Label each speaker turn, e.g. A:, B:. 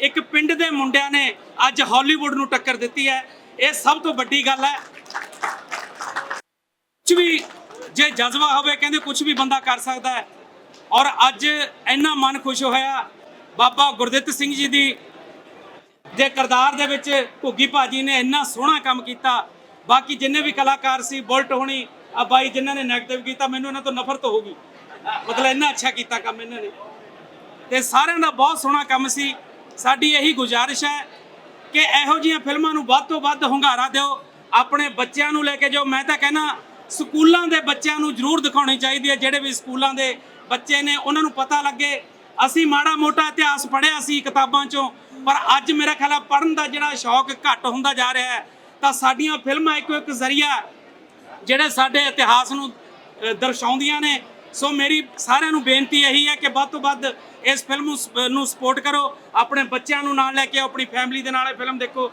A: ਇੱਕ ਪਿੰਡ ਦੇ ਮੁੰਡਿਆਂ ਨੇ ਅੱਜ ਹਾਲੀਵੁੱਡ ਨੂੰ ਟੱਕਰ ਦਿੱਤੀ ਹੈ। ਇਹ ਸਭ ਤੋਂ ਵੱਡੀ ਗੱਲ ਹੈ। ਕੁਝ ਵੀ ਜੇ ਜਜ਼ਬਾ ਹੋਵੇ, ਕਹਿੰਦੇ ਕੁਝ ਵੀ ਬੰਦਾ ਕਰ ਸਕਦਾ ਹੈ। ਔਰ ਅੱਜ ਇੰਨਾ ਮਨ ਖੁਸ਼ ਹੋਇਆ, ਬਾਬਾ ਗੁਰਦਿੱਤ ਸਿੰਘ ਜੀ ਦੀ ਦੇ ਕਰਦਾਰ ਦੇ ਵਿੱਚ ਘੁੱਗੀ ਭਾਜੀ ਨੇ ਇੰਨਾ ਸੋਹਣਾ ਕੰਮ ਕੀਤਾ। ਬਾਕੀ ਜਿੰਨੇ ਵੀ ਕਲਾਕਾਰ ਸੀ, ਬੁਲਟ ਹੋਣੀ, ਆ ਬਾਈ ਜਿਨ੍ਹਾਂ ਨੇ ਨੈਗੇਟਿਵ ਕੀਤਾ, ਮੈਨੂੰ ਇਹਨਾਂ ਤੋਂ ਨਫ਼ਰਤ ਹੋਊਗੀ। ਮਤਲਬ ਇੰਨਾ ਅੱਛਾ ਕੀਤਾ ਕੰਮ ਇਹਨਾਂ ਨੇ। ਤੇ ਸਾਰਿਆਂ ਦਾ ਬਹੁਤ ਸੋਹਣਾ ਕੰਮ ਸੀ। ਸਾਡੀ ਇਹੀ ਗੁਜ਼ਾਰਿਸ਼ ਹੈ ਕਿ ਇਹੋ ਜਿਹੀਆਂ ਫਿਲਮਾਂ ਨੂੰ ਵੱਧ ਤੋਂ ਵੱਧ ਹੁੰਗਾਰਾ ਦਿਓ। ਆਪਣੇ ਬੱਚਿਆਂ ਨੂੰ ਲੈ ਕੇ ਜੋ ਮੈਂ ਤਾਂ ਕਹਿੰਦਾ, ਸਕੂਲਾਂ ਦੇ ਬੱਚਿਆਂ ਨੂੰ ਜ਼ਰੂਰ ਦਿਖਾਉਣੀ ਚਾਹੀਦੀ ਹੈ। ਜਿਹੜੇ ਵੀ ਸਕੂਲਾਂ ਦੇ ਬੱਚੇ ਨੇ, ਉਹਨਾਂ ਨੂੰ ਪਤਾ ਲੱਗੇ। ਅਸੀਂ ਮਾੜਾ ਮੋਟਾ ਇਤਿਹਾਸ ਪੜ੍ਹਿਆ ਸੀ ਕਿਤਾਬਾਂ ਚੋਂ, ਪਰ ਅੱਜ ਮੇਰਾ ਖਿਆਲ ਆ ਪੜ੍ਹਨ ਦਾ ਜਿਹੜਾ ਸ਼ੌਕ ਘੱਟ ਹੁੰਦਾ ਜਾ ਰਿਹਾ ਹੈ, ਤਾਂ ਸਾਡੀਆਂ ਫਿਲਮਾਂ ਇੱਕੋ ਇੱਕ ਜ਼ਰੀਆ ਜਿਹੜੇ ਸਾਡੇ ਇਤਿਹਾਸ ਨੂੰ ਦਰਸਾਉਂਦੀਆਂ ਨੇ। ਸੋ ਮੇਰੀ ਸਾਰਿਆਂ ਨੂੰ ਬੇਨਤੀ ਇਹੀ ਹੈ ਕਿ ਵੱਧ ਤੋਂ ਵੱਧ ਇਸ ਫਿਲਮ ਨੂੰ ਸ- ਨੂੰ ਸਪੋਰਟ ਕਰੋ ਆਪਣੇ ਬੱਚਿਆਂ ਨੂੰ ਨਾਲ ਲੈ ਕੇ ਆਓ, ਆਪਣੀ ਫੈਮਿਲੀ ਦੇ ਨਾਲ ਇਹ ਫਿਲਮ ਦੇਖੋ।